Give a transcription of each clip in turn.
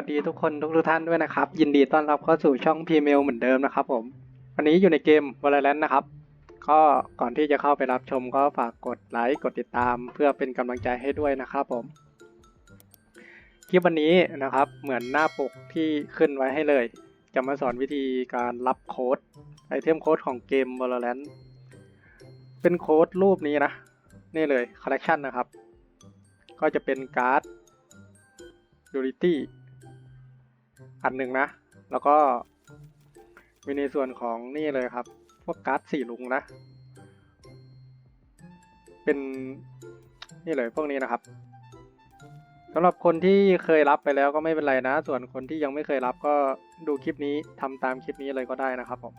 วัสดีทุกคนทุกทุกท่านด้วยนะครับ ยินดีต้อนรับเข้าสู่ช่องพีเมลเหมือนเดิมนะครับผม วันนี้อยู่ในเกม Valorant นะครับ ก็ก่อนที่จะเข้าไปรับชมก็ฝากกดไลค์กดติดตาม เพื่อเป็นกำลังใจให้ด้วยนะครับผม คลิปวันนี้นะครับเหมือนหน้าปกที่ขึ้นไว้ให้เลย จะมาสอนวิธีการรับโค้ดไอเทมโค้ดของเกม Valorant เป็นโค้ดรูปนี้นะ นี่เลย collection นะครับ ก็จะเป็นการ์ด Unity อันหนึ่งนะ แล้วก็มีในส่วนของนี่เลยครับ พวกการ์ดสี่ลุงนะ เป็นนี่เลยพวกนี้นะครับสำหรับคนที่เคยรับไปแล้วก็ไม่เป็นไรนะ ส่วนคนที่ยังไม่เคยรับก็ดูคลิปนี้ทำตามคลิปนี้เลยก็ได้นะครับผม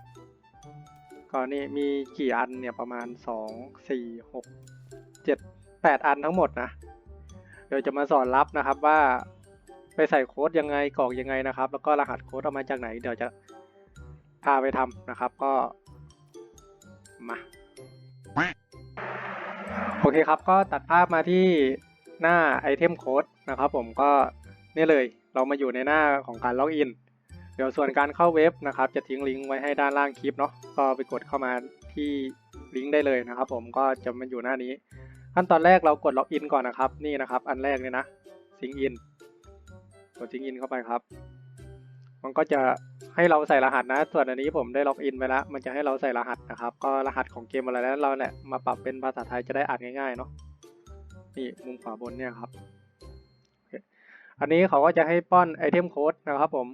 ก็นี่มีกี่อันเนี่ยประมาณสองสี่หกเจ็ดแปดอันทั้งหมดนะ เดี๋ยวจะมาสอนรับนะครับว่า ไปใส่โค้ดยังไงกรอกยังไงนะครับ แล้วก็รหัสโค้ดเอามาจากไหน เดี๋ยวจะพาไปทำนะครับ ก็มาโอเคครับ ก็ตัดภาพมาที่หน้าไอเทมโค้ดนะครับผมก็นี่เลยเรามาอยู่ในหน้าของการล็อกอิน เดี๋ยวส่วนการเข้าเว็บนะครับ จะทิ้งลิงก์ไว้ให้ด้านล่างคลิปเนาะก็ไปกดเข้ามาที่ลิงก์ได้เลยนะครับ ผมก็จะมาอยู่หน้านี้ ขั้นตอนแรกเรากดล็อกอินก่อนนะครับ นี่นะครับ อันแรกเนี่ยนะซิงอิน กดซิงอินเข้าไปครับ มันก็จะให้เราใส่รหัสนะ ส่วนอันนี้ผมได้ล็อกอินไปแล้ว มันจะให้เราใส่รหัสนะครับ ก็รหัสของเกมอะไรแล้วเราแหละมาปรับเป็นภาษาไทยจะได้อ่านง่ายๆเนาะ นี่มุมขวาบนเนี่ยครับ อันนี้เขาก็จะให้ป้อนไอเทมโค้ดนะครับผม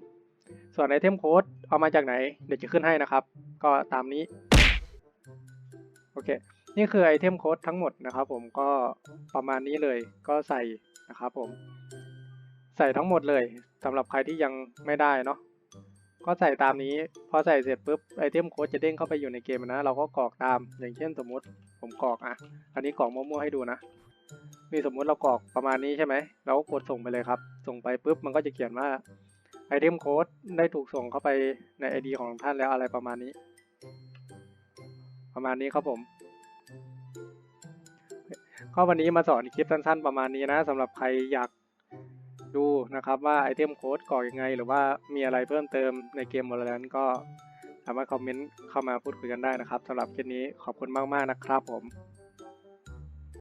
ส่วนไอเทมโค้ดเอามาจากไหน เดี๋ยวจะขึ้นให้นะครับ ก็ตามนี้ โอเค นี่คือไอเทมโค้ดทั้งหมดนะครับผม ก็ประมาณนี้เลย ก็ใส่นะครับผม ใส่ทั้งหมดเลยสำหรับใครที่ยังไม่ได้เนาะก็ใส่ตามนี้พอใส่เสร็จปุ๊บไอเทมโค้ดจะเด้งเข้าไปอยู่ในเกมนะ เราก็กรอกตามอย่างเช่นสมมุติผมกรอกอะ อันนี้กรอกมั่วๆให้ดูนะนี่สมมุติเรากรอกประมาณนี้ใช่ไหมเราก็กดส่งไปเลยครับ ส่งไปปุ๊บมันก็จะเขียนว่าไอเทมโค้ดได้ถูกส่งเข้าไปใน ID ของท่านแล้วอะไรประมาณนี้ ประมาณนี้ครับผมก็วันนี้มาสอนคลิปสั้นๆ ประมาณนี้นะสำหรับใครอยาก ดูนะครับว่าไอเทมโค้ดก่อยังไง หรือว่ามีอะไรเพิ่มเติมในเกม Valorant ก็สามารถคอมเมนต์เข้ามาพูดคุยกันได้นะครับสำหรับคลิปนี้ขอบคุณมากๆนะครับผม